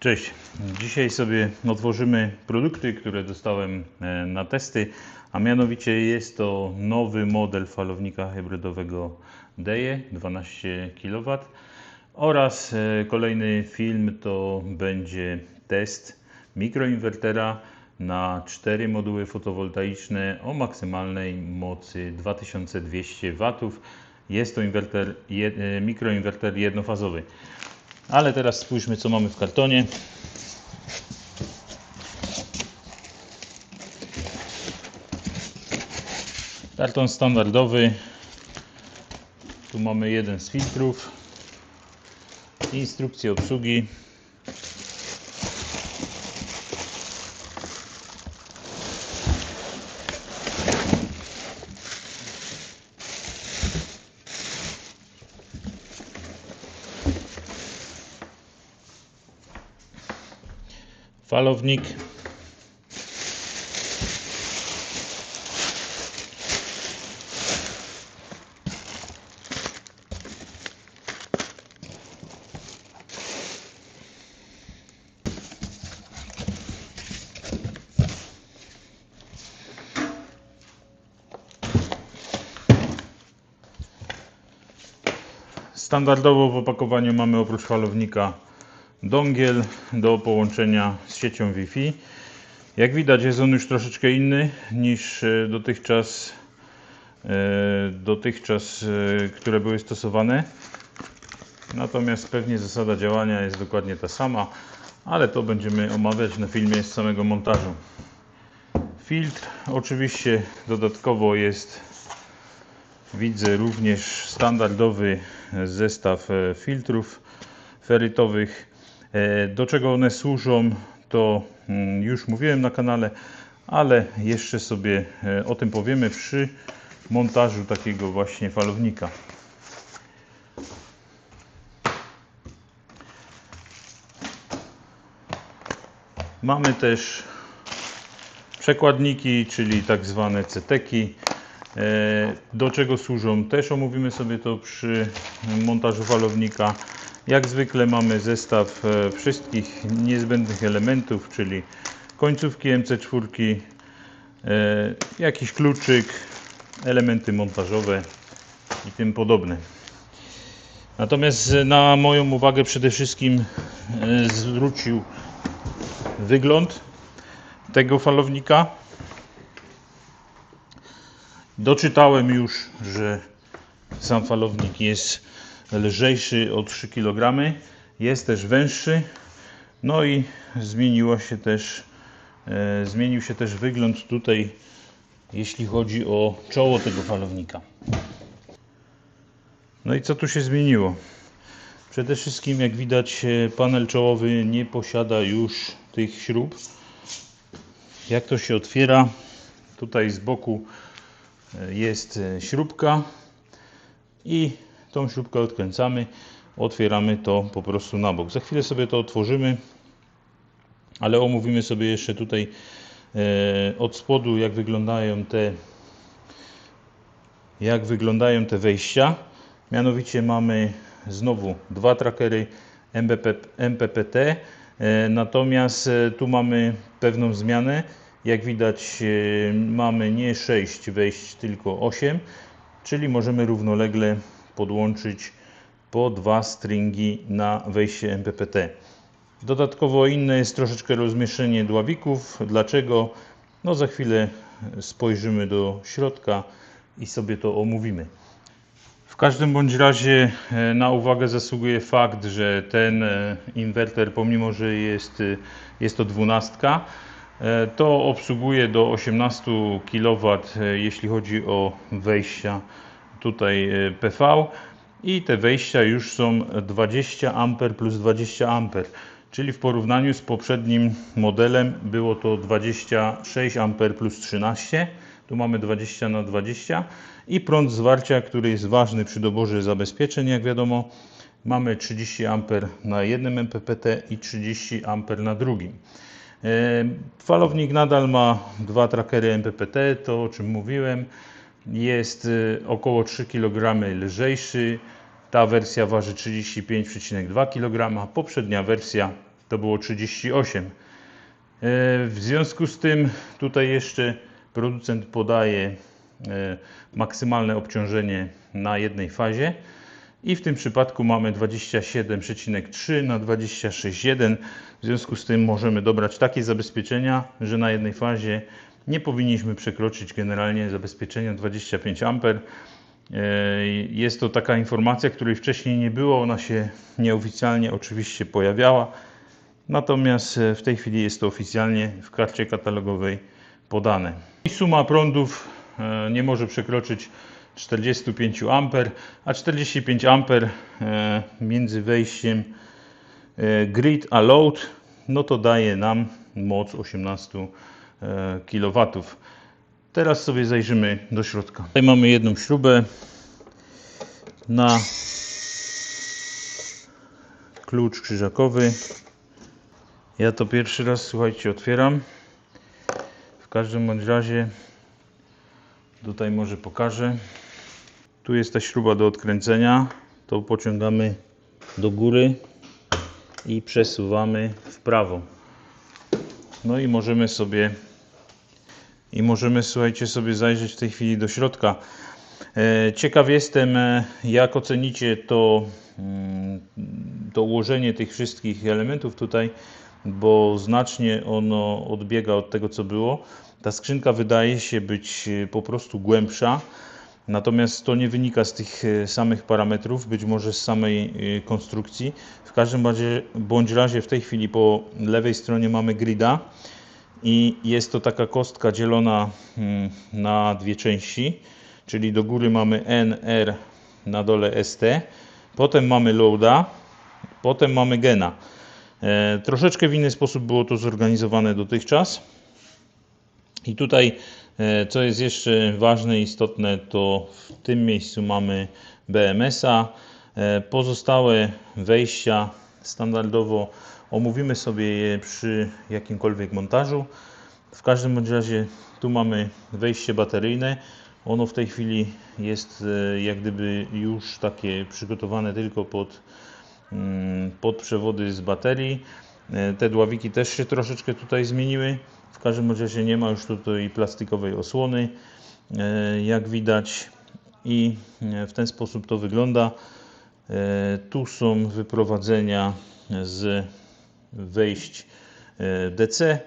Cześć. Dzisiaj sobie otworzymy produkty, które dostałem e, na testy, a mianowicie jest to nowy model falownika hybrydowego DEJE 12 kW oraz e, kolejny film to będzie test mikroinwertera na 4 moduły fotowoltaiczne o maksymalnej mocy 2200 W. Jest to inwerter, e, mikroinwerter jednofazowy. Ale teraz spójrzmy, co mamy w kartonie. Karton standardowy. Tu mamy jeden z filtrów. Instrukcje obsługi. Falownik. Standardowo w opakowaniu mamy oprócz falownika dongiel do połączenia z siecią Wi-Fi. Jak widać jest on już troszeczkę inny niż e, dotychczas, e, dotychczas e, które były stosowane. Natomiast pewnie zasada działania jest dokładnie ta sama, ale to będziemy omawiać na filmie z samego montażu. Filtr oczywiście dodatkowo jest widzę również standardowy zestaw filtrów ferytowych do czego one służą, to mm, już mówiłem na kanale, ale jeszcze sobie e, o tym powiemy przy montażu takiego właśnie falownika. Mamy też przekładniki, czyli tak zwane CT-ki. E, do czego służą też omówimy sobie to przy montażu falownika. Jak zwykle mamy zestaw e, wszystkich niezbędnych elementów, czyli końcówki MC4, e, jakiś kluczyk, elementy montażowe i tym podobne. Natomiast na moją uwagę przede wszystkim e, zwrócił wygląd tego falownika. Doczytałem już, że sam falownik jest lżejszy o 3 kg, jest też węższy. No i zmieniło się też, e, zmienił się też wygląd tutaj, jeśli chodzi o czoło tego falownika. No i co tu się zmieniło? Przede wszystkim, jak widać, e, panel czołowy nie posiada już tych śrub. Jak to się otwiera? Tutaj z boku e, jest śrubka i Tą śrubkę odkręcamy, otwieramy to po prostu na bok. Za chwilę sobie to otworzymy, ale omówimy sobie jeszcze tutaj e, od spodu, jak wyglądają te jak wyglądają te wejścia. Mianowicie mamy znowu dwa trackery MPP, MPPT, e, natomiast e, tu mamy pewną zmianę. Jak widać mamy nie 6 wejść, tylko 8, czyli możemy równolegle podłączyć po dwa stringi na wejście MPPT. Dodatkowo inne jest troszeczkę rozmieszczenie dławików. Dlaczego? No za chwilę spojrzymy do środka i sobie to omówimy. W każdym bądź razie e, na uwagę zasługuje fakt, że ten e, inwerter, pomimo że jest, e, jest to dwunastka, to obsługuje do 18 kW, jeśli chodzi o wejścia tutaj e, PV i te wejścia już są 20 A plus 20 A, czyli w porównaniu z poprzednim modelem było to 26 A plus 13, tu mamy 20 na 20 i prąd zwarcia, który jest ważny przy doborze zabezpieczeń, jak wiadomo, mamy 30 A na jednym MPPT i 30 A na drugim. E, falownik nadal ma dwa trackery MPPT, to o czym mówiłem jest y, około 3 kg lżejszy. Ta wersja waży 35,2 kg. Poprzednia wersja to było 38. E, W związku z tym tutaj jeszcze producent podaje e, maksymalne obciążenie na jednej fazie i w tym przypadku mamy 27,3 na 26,1. W związku z tym możemy dobrać takie zabezpieczenia, że na jednej fazie nie powinniśmy przekroczyć generalnie zabezpieczenia 25 A. E, Jest to taka informacja, której wcześniej nie było, ona się nieoficjalnie oczywiście pojawiała. Natomiast e, w tej chwili jest to oficjalnie w karcie katalogowej podane. I suma prądów e, nie może przekroczyć 45 A, a 45 A między wejściem grid a load, no to daje nam moc 18 kW. Teraz sobie zajrzymy do środka. Tutaj mamy jedną śrubę na klucz krzyżakowy. Ja to pierwszy raz, słuchajcie, otwieram. W każdym bądź razie tutaj może pokażę. Tu jest ta śruba do odkręcenia. To pociągamy do góry i przesuwamy w prawo. No i możemy sobie i możemy, słuchajcie, sobie zajrzeć w tej chwili do środka. E, Ciekaw jestem, e, jak ocenicie to, mm, to ułożenie tych wszystkich elementów tutaj, bo znacznie ono odbiega od tego, co było. Ta skrzynka wydaje się być e, po prostu głębsza, natomiast to nie wynika z tych samych parametrów, być może z samej konstrukcji. W każdym razie, bądź razie w tej chwili po lewej stronie mamy grida i jest to taka kostka dzielona mm, na dwie części, czyli do góry mamy N, R, na dole ST, potem mamy loada, potem mamy gena. E, troszeczkę w inny sposób było to zorganizowane dotychczas. I tutaj, e, co jest jeszcze ważne i istotne, to w tym miejscu mamy BMS-a. E, Pozostałe wejścia standardowo omówimy sobie je przy jakimkolwiek montażu. W każdym razie tu mamy wejście bateryjne. Ono w tej chwili jest e, jak gdyby już takie przygotowane tylko pod, mm, pod przewody z baterii. E, Te dławiki też się troszeczkę tutaj zmieniły. W każdym razie nie ma już tutaj plastikowej osłony, e, jak widać. I w ten sposób to wygląda. Tu są wyprowadzenia z wejść e, DC.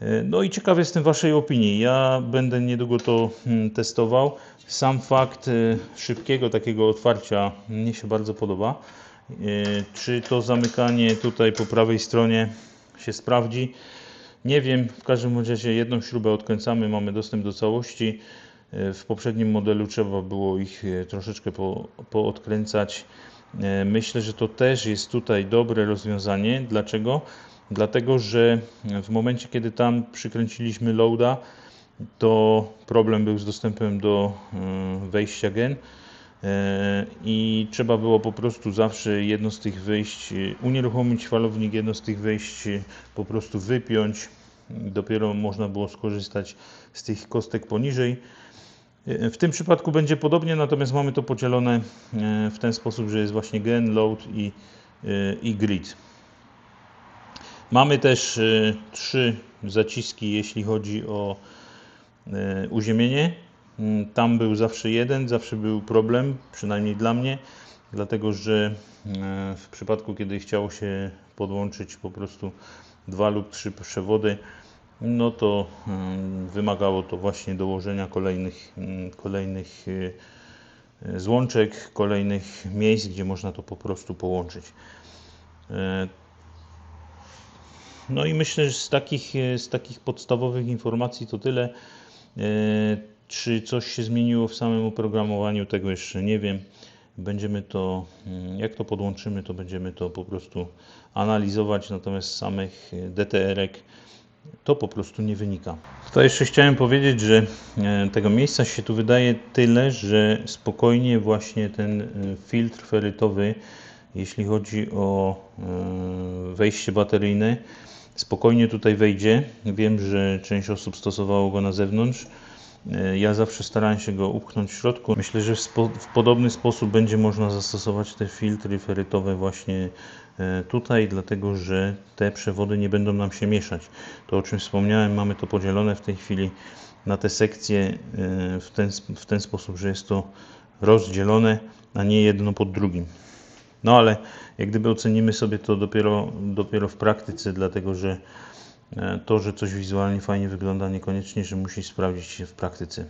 E, No i ciekaw jestem Waszej opinii. Ja będę niedługo to mm, testował. Sam fakt e, szybkiego takiego otwarcia mnie się bardzo podoba. Czy to zamykanie tutaj po prawej stronie się sprawdzi? Nie wiem. W każdym razie jedną śrubę odkręcamy, mamy dostęp do całości. W poprzednim modelu trzeba było ich troszeczkę po, poodkręcać. E, Myślę, że to też jest tutaj dobre rozwiązanie. Dlaczego? Dlatego, że w momencie, kiedy tam przykręciliśmy loada, to problem był z dostępem do e, wejścia gen e, i trzeba było po prostu zawsze jedno z tych wyjść e, unieruchomić falownik, jedno z tych wyjść e, po prostu wypiąć. Dopiero można było skorzystać z tych kostek poniżej. E, W tym przypadku będzie podobnie, natomiast mamy to podzielone e, w ten sposób, że jest właśnie gen, load i, e, i grid. Mamy też trzy zaciski, jeśli chodzi o uziemienie. Mm, Tam był zawsze jeden, zawsze był problem, przynajmniej dla mnie, dlatego że w przypadku, kiedy chciało się podłączyć po prostu dwa lub trzy przewody, no to mm, wymagało to właśnie dołożenia kolejnych, mm, kolejnych e, e, złączek, kolejnych miejsc, gdzie można to po prostu połączyć. E, No i myślę, że z takich, e, z takich podstawowych informacji to tyle. E, Czy coś się zmieniło w samym oprogramowaniu, tego jeszcze nie wiem. Będziemy to, mm, jak to podłączymy, to będziemy to po prostu analizować, natomiast samych DTR-ek to po prostu nie wynika. Tutaj jeszcze chciałem powiedzieć, że e, tego miejsca się tu wydaje tyle, że spokojnie właśnie ten e, filtr ferytowy, jeśli chodzi o e, wejście bateryjne, spokojnie tutaj wejdzie. Wiem, że część osób stosowało go na zewnątrz. Ja zawsze starałem się go upchnąć w środku. Myślę, że w, w podobny sposób będzie można zastosować te filtry ferytowe właśnie tutaj, dlatego że te przewody nie będą nam się mieszać. To o czym wspomniałem, mamy to podzielone w tej chwili na te sekcje e, w ten, w ten sposób, że jest to rozdzielone, a nie jedno pod drugim. No ale jak gdyby ocenimy sobie to dopiero, dopiero w praktyce, dlatego że e, to, że coś wizualnie fajnie wygląda, niekoniecznie, że musi sprawdzić się w praktyce.